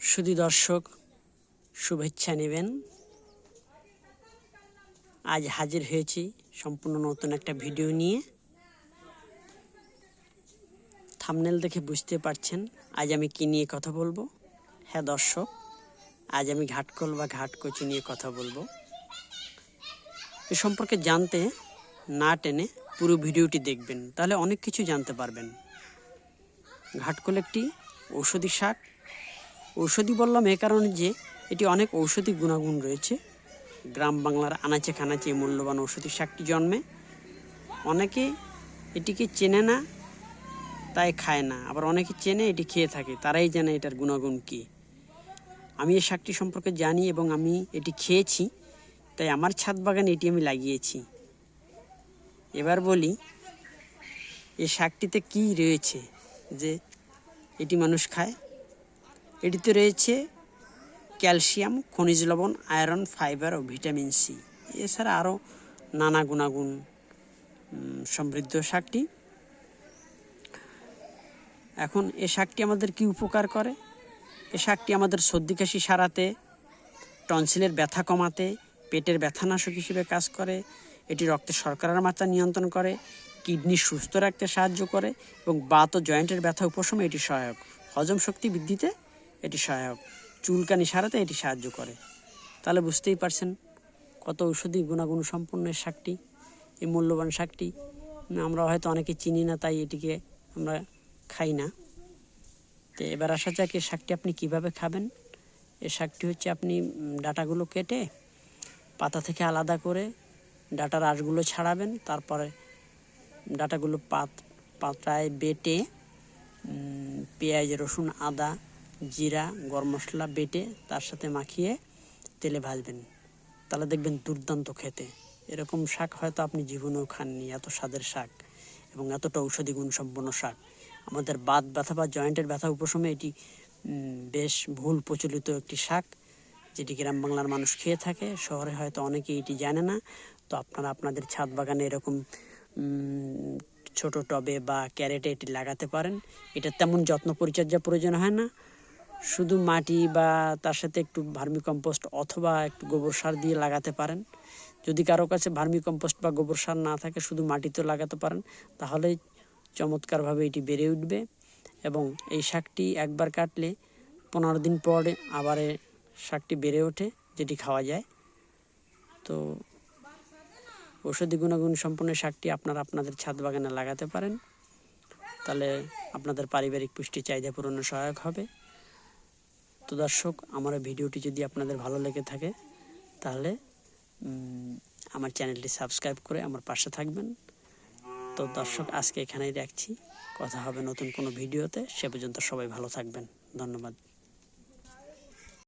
শুধু দর্শক, শুভেচ্ছা নেবেন। আজ হাজির হয়েছি সম্পূর্ণ নতুন একটা ভিডিও নিয়ে। থামনেল দেখে বুঝতে পারছেন আজ আমি কি নিয়ে কথা বলব। হ্যাঁ দর্শক, আজ আমি ঘাটকল বা ঘাটকচি নিয়ে কথা বলব। এ সম্পর্কে জানতে না টেনে পুরো ভিডিওটি দেখবেন, তাহলে অনেক কিছু জানতে পারবেন। ঘাটকল একটি ঔষধি শাক ঔষধি বললাম এ কারণে যে এটি অনেক ঔষধি গুণাগুণ রয়েছে। গ্রাম বাংলার আনাচে খানাচে মূল্যবান ঔষধি শাকটি জন্মে। অনেকে এটিকে চেনে না, তাই খায় না। আবার অনেকে চেনে এটি খেয়ে থাকে, তারাই জানে এটার গুণাগুণ কী। আমি এই শাকটি সম্পর্কে জানি এবং আমি এটি খেয়েছি, তাই আমার ছাদ বাগানে এটি আমি লাগিয়েছি। এবার বলি এই শাকটিতে কি রয়েছে যে এটি মানুষ খায়? এটিতে রয়েছে ক্যালসিয়াম, খনিজ লবণ, আয়রন, ফাইবার ও ভিটামিন সি। এছাড়া আরও নানা গুণাগুণ সমৃদ্ধ শাকটি। এখন এ শাকটি আমাদের কি উপকার করে? এ শাকটি আমাদের সর্দি কাশি সারাতে, টনসিলের ব্যথা কমাতে, পেটের ব্যথানাশক হিসেবে কাজ করে, এটি রক্তে শর্করার মাত্রা নিয়ন্ত্রণ করে, কিডনি সুস্থ রাখতে সাহায্য করে এবং বাত ও জয়েন্টের ব্যথা উপশমে এটি সহায়ক। হজম শক্তি বৃদ্ধিতে এটি সহায়ক চুলকানি সারাতে এটি সাহায্য করে। তাহলে বুঝতেই পারছেন কত ঔষধি গুণাগুণ সম্পন্ন শাকটি এই মূল্যবান শাকটি আমরা হয়তো অনেকে চিনি না, তাই এটিকে আমরা খাই না। তো এবার আসা যাক এই শাকটি আপনি কীভাবে খাবেন? এই শাকটি হচ্ছে আপনি ডাঁটাগুলো কেটে পাতা থেকে আলাদা করে ডাঁটার আঁশগুলো ছাড়াবেন। তারপরে ডাঁটাগুলো পাত পাতায় বেটে পেঁয়াজ, রসুন, আদা জিরা, গরম মশলা বেটে তার সাথে মাখিয়ে তেলে ভাজবেন। তাহলে দেখবেন দুর্দান্ত খেতে। এরকম শাক হয়তো আপনি জীবনেও খাননি, এত স্বাদের শাক এবং এতটা ঔষধি গুণ সম্পন্ন শাক। আমাদের বাত ব্যথা বা জয়েন্টের ব্যথা উপশমে এটি বেশ ভুল প্রচলিত একটি শাক, যেটি গ্রাম বাংলার মানুষ খেয়ে থাকে। শহরে হয়তো অনেকেই এটি জানে না। তো আপনারা আপনাদের ছাদ বাগানে এরকম ছোট টবে বা ক্যারেটে এটি লাগাতে পারেন। এটা তেমন যত্ন পরিচর্যা প্রয়োজন হয় না। শুধু মাটি বা তার সাথে একটু ভার্মি কম্পোস্ট অথবা একটু গোবর সার দিয়ে লাগাতে পারেন। যদি কারও কাছে ভার্মি কম্পোস্ট বা গোবর সার না থাকে, শুধু মাটিতেও লাগাতে পারেন, তাহলেই চমৎকারভাবে এটি বেড়ে উঠবে এবং এই শাকটি একবার কাটলে পনেরো দিন পরে আবার শাকটি বেড়ে ওঠে, যেটি খাওয়া যায়। তো ঔষধি গুণাগুণ সম্পন্ন শাকটি আপনারা আপনাদের ছাদ বাগানে লাগাতে পারেন। তাহলে আপনাদের পারিবারিক পুষ্টি চাহিদা পূরণে সহায়ক হবে। তো দর্শক আমার ভিডিওটি যদি আপনাদের ভালো লেগে থাকে, তাহলে আমার চ্যানেলটি সাবস্ক্রাইব করে আমার পাশে থাকবেন। তো দর্শক, আজকে এখানেই রাখছি। কথা হবে নতুন কোনো ভিডিওতে। সে পর্যন্ত সবাই ভালো থাকবেন। ধন্যবাদ।